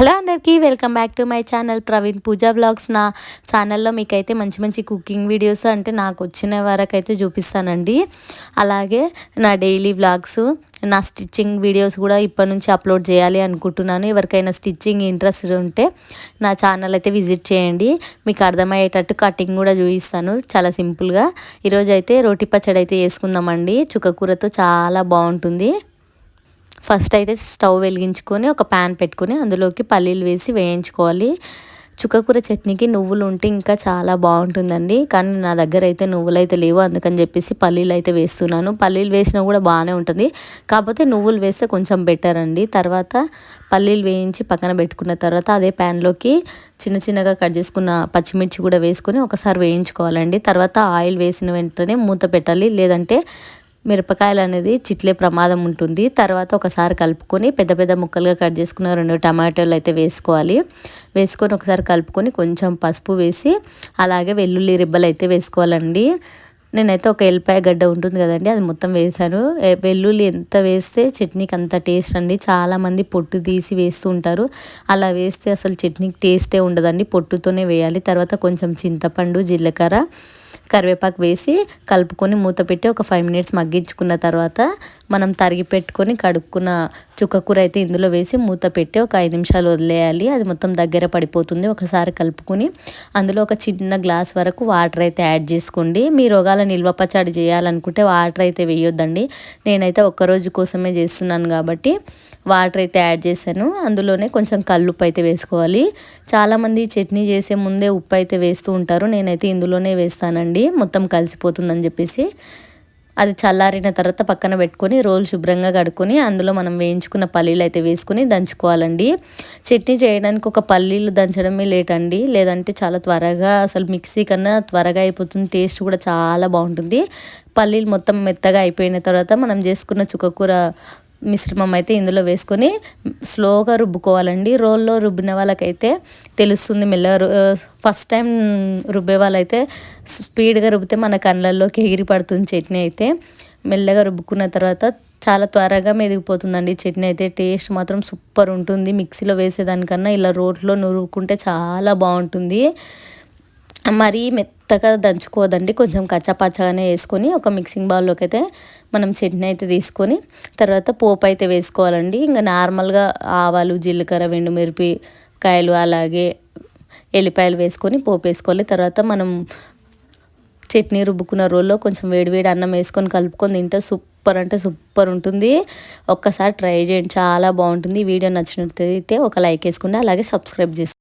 Hello అందరికీ welcome back to my channel Praveen Pooja vlogs. నా ఛానల్లో మీకైతే మంచి మంచి కుకింగ్ వీడియోస్ అంటే నాకు వచ్చిన వరకు అయితే చూపిస్తానండి. అలాగే నా డైలీ బ్లాగ్స్ నా స్టిచ్చింగ్ వీడియోస్ కూడా ఇప్పటి నుంచి అప్లోడ్ చేయాలి అనుకుంటున్నాను. ఎవరికైనా స్టిచ్చింగ్ ఇంట్రెస్ట్ ఉంటే నా ఛానల్ అయితే విజిట్ చేయండి. మీకు అర్థమయ్యేటట్టు కటింగ్ కూడా చూపిస్తాను చాలా సింపుల్గా. ఈరోజు అయితే రోటి పచ్చడి అయితే వేసుకుందామండి చుక్కకూరతో చాలా బాగుంటుంది. ఫస్ట్ అయితే స్టవ్ వెలిగించుకొని ఒక ప్యాన్ పెట్టుకొని అందులోకి పల్లీలు వేసి వేయించుకోవాలి. చుక్కకూర చట్నీకి నువ్వులు ఉంటే ఇంకా చాలా బాగుంటుందండి. కానీ నా దగ్గర అయితే నువ్వులు అయితే లేవు. అందుకని చెప్పేసి పల్లీలు అయితే వేస్తున్నాను. పల్లీలు వేసినా కూడా బాగానే ఉంటుంది. కాకపోతే నువ్వులు వేస్తే కొంచెం బెటర్ అండి. తర్వాత పల్లీలు వేయించి పక్కన పెట్టుకున్న తర్వాత అదే ప్యాన్లోకి చిన్న చిన్నగా కట్ చేసుకున్న పచ్చిమిర్చి కూడా వేసుకొని ఒకసారి వేయించుకోవాలండి. తర్వాత ఆయిల్ వేసిన వెంటనే మూత పెట్టాలి. లేదంటే మిరపకాయలు అనేది చిట్లే ప్రమాదం ఉంటుంది. తర్వాత ఒకసారి కలుపుకొని పెద్ద పెద్ద ముక్కలుగా కట్ చేసుకున్న రెండు టమాటోలు అయితే వేసుకోవాలి. వేసుకొని ఒకసారి కలుపుకొని కొంచెం పసుపు వేసి అలాగే వెల్లుల్లి రిబ్బలు అయితే వేసుకోవాలండి. నేనైతే ఒక ఎల్లిపాయ గడ్డ ఉంటుంది కదండి అది మొత్తం వేసాను వెల్లుల్లి ఎంత వేస్తే చట్నీకి అంత టేస్ట్ అండి. చాలామంది పొట్టు తీసి వేస్తూ ఉంటారు. అలా వేస్తే అసలు చట్నీకి టేస్టే ఉండదండి. పొట్టుతోనే వేయాలి. తర్వాత కొంచెం చింతపండు జీలకర్ర కరివేపాకు వేసి కలుపుకొని మూత పెట్టి ఒక ఫైవ్ మినిట్స్ మగ్గించుకున్న తర్వాత మనం తరిగి పెట్టుకొని కడుక్కున్న చుక్కకూర అయితే ఇందులో వేసి మూత పెట్టి ఒక ఐదు నిమిషాలు వదిలేయాలి. అది మొత్తం దగ్గర పడిపోతుంది. ఒకసారి కలుపుకొని అందులో ఒక చిన్న గ్లాస్ వరకు వాటర్ అయితే యాడ్ చేసుకోండి. మీ రోగాల నిల్వ పచ్చడి చేయాలనుకుంటే వాటర్ అయితే వేయొద్దండి. నేనైతే ఒక్కరోజు కోసమే చేస్తున్నాను కాబట్టి వాటర్ అయితే యాడ్ చేశాను. అందులోనే కొంచెం కల్లుప్పు అయితే వేసుకోవాలి. చాలామంది చట్నీ చేసే ముందే ఉప్పు అయితే వేస్తూ ఉంటారు. నేనైతే ఇందులోనే వేస్తానండి. మొత్తం కలిసిపోతుందని చెప్పేసి అది చల్లారిన తర్వాత పక్కన పెట్టుకొని రోల్ శుభ్రంగా కడుక్కొని అందులో మనం వేయించుకున్న పల్లీలు అయితే వేసుకొని దంచుకోవాలండి. చట్నీ చేయడానికి ఒక పల్లీలు దంచడమే లేట్ అండి లేదంటే చాలా త్వరగా అసలు మిక్సీ కన్నా త్వరగా అయిపోతుంది టేస్ట్ కూడా చాలా బాగుంటుంది. పల్లీలు మొత్తం మెత్తగా అయిపోయిన తర్వాత మనం చేసుకున్న చుక్కకూర మిశ్రమం అయితే ఇందులో వేసుకొని స్లోగా రుబ్బుకోవాలండి. రోల్లో రుబ్బిన వాళ్ళకైతే తెలుస్తుంది మెల్లగా ఫస్ట్ టైం రుబ్బే వాళ్ళైతే స్పీడ్గా రుబ్బితే మన కళ్ళల్లోకి ఎగిరి పడుతుంది చట్నీ అయితే. మెల్లగా రుబ్బుకున్న తర్వాత చాలా త్వరగా మెదిగిపోతుందండి చట్నీ అయితే. టేస్ట్ మాత్రం సూపర్ ఉంటుంది. మిక్సీలో వేసేదానికన్నా ఇలా రోట్లో నురుక్కుంటే చాలా బాగుంటుంది. మరీ మెత్తగా దంచుకోదండి కొంచెం కచ్చాపచ్చగానే వేసుకొని ఒక మిక్సింగ్ బౌల్లోకి అయితే మనం చట్నీ అయితే తీసుకొని తర్వాత పోపు అయితే వేసుకోవాలండి. ఇంకా నార్మల్గా ఆవాలు జీలకర్ర వెండుమిరపి కాయలు అలాగే ఎల్లిపాయలు వేసుకొని పోపు వేసుకోవాలి. తర్వాత మనం చట్నీ రుబ్బుకున్న రోల్లో కొంచెం వేడివేడి అన్నం వేసుకొని కలుపుకొని తింటే సూపర్ అంటే సూపర్ ఉంటుంది. ఒక్కసారి ట్రై చేయండి చాలా బాగుంటుంది. వీడియో నచ్చినట్లయితే ఒక లైక్ వేసుకోండి అలాగే సబ్స్క్రైబ్ చేసుకోండి.